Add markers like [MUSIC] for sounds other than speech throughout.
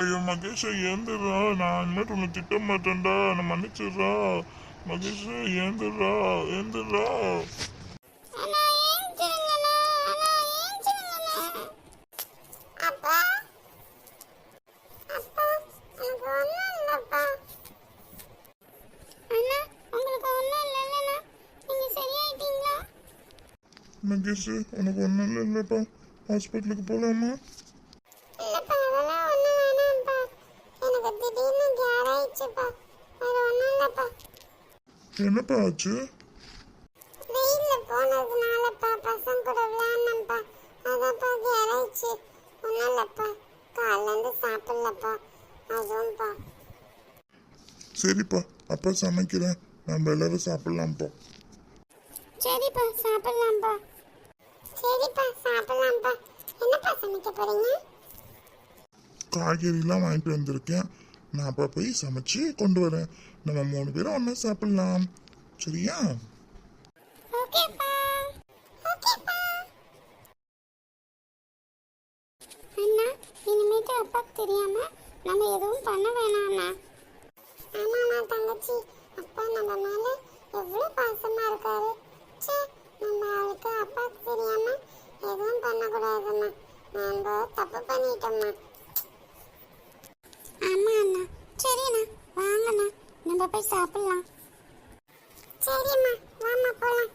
ஐயோ மகேஷ் ஏந்துடுறா. நான் இனிமேட்டு உன்னை திட்ட மாட்டேன்டா. நான் மன்னிச்சிடுறா. மகேஷ் ஏந்துடுறா. ஏந்துடுறா. மகேஷ் உனக்கு ஒன்றும் இல்லை இல்லைப்பா ஹாஸ்பிட்டலுக்கு போகலாமா இல்லைப்பா அதெல்லாம் ஒன்றும் வேணாம்ப்பா எனக்கு திடீர்னு கேர் ஆயிடுச்சுப்பா. வேறு ஒன்றும் இல்லைப்பா. என்னப்பா ஆச்சு? வெயிலில் போனதுனாலப்பா பசங்க கூட விளையாடணும்ப்பா அதான்ப்பா கேர் ஆயிடுச்சு. ஒன்றும் இல்லைப்பா. காலையிலேருந்து சாப்பிட்லப்பா. அதுவும்ப்பா. சரிப்பா அப்பா சமைக்கிறேன். நம்ம எல்லாரும் சாப்பிடலாம்ப்பா. சரிப்பா சாப்பிடலாம்ப்பா. சரிப்பா சாப்பிடலாம்ப்பா. என்னப்பா சமைக்க போறீங்க? காய்கறிலாம் வாங்கிட்டு வந்திருக்கேன். நான் அப்போ போய் சமைச்சு கொண்டு வரேன். நம்ம மூணு பேரும் ஒன்றா சாப்பிடலாம். சரியா? அண்ணா இனிமேட்டு அப்பாக்கு தெரியாம நம்ம எதுவும் பண்ண வேணாம் அண்ணா. தங்கச்சி. அப்பா நம்ம மேல எவ்வளோ பாசமா இருக்காரு. ச்சே நம்ம அவளுக்கு அப்பாக்கு தெரியாம எதுவும் பண்ணக்கூடாதும்மா. நம்ம தப்பு பண்ணிட்டோம்மா. நம்ம போய் சாப்பிடலாம். சரிம்மா வாமா போலாம்.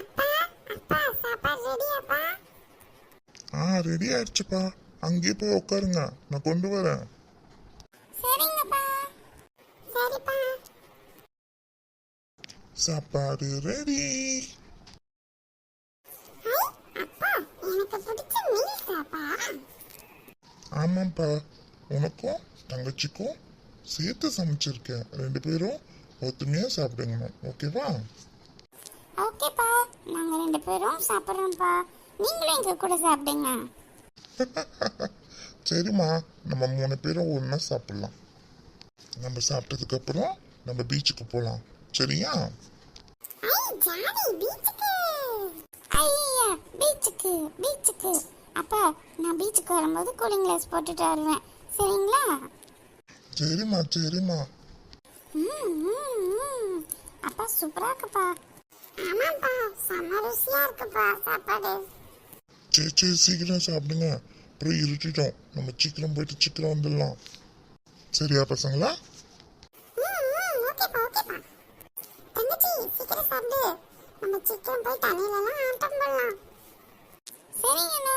அப்பா அப்பா சாப்பாடு ரெடியாப்பா? ஆ ரெடி ஆயிடுச்சுப்பா. அங்கேயே போய் உட்காருங்க. நான் கொண்டு வரேன். சரிங்கப்பா. சரிப்பா. சாப்பாடு ரெடி அப்பா எனக்கு பிடிச்ச மீல்ஸாப்பா ஆமாப்பா உனக்கும்? தங்கச்சிக்கும் சேர்த்து சமைச்சிருக்கேன். ரெண்டு பேரும் ஒத்துமையா சாப்பிடுங்க ஓகேவா? ஓகேப்பா. நாங்க ரெண்டு பேரும் சாப்பிட்றோம்ப்பா. நீங்களும் எங்க கூட சாப்பிடுங்க. [LAUGHS] சரிம்மா. நம்ம மூணு பேரும் ஒன்றா சாப்பிடலாம். நம்ம சாப்பிட்டதுக்கு அப்புறம் நம்ம பீச்சுக்கு போகலாம் சரியா? பீச்சுக்கு பீச்சுக்கு அப்பா நான் பீச்சுக்கு வரும்போது கூலிங் கிளாஸ் போட்டுட்டு வருவேன். சரிங்களா? சரிம்மா சரிம்மா. அப்பா சூப்பரா இருக்குப்பா. ஆமாப்பா செம்ம ருசியா இருக்குப்பா சாப்பாடு. சரி சரி சீக்கிரம் சாப்பிடுங்க. அப்புறம் இருட்டிட்டோம். நம்ம சீக்கிரம் போயிட்டு சீக்கிரம் வந்துடலாம். சரியா பசங்களா? நம்ம சீக்கிரம் போய் தண்ணியிலலாம் ஆட்டம் போடலாம். சரிங்கண்ணா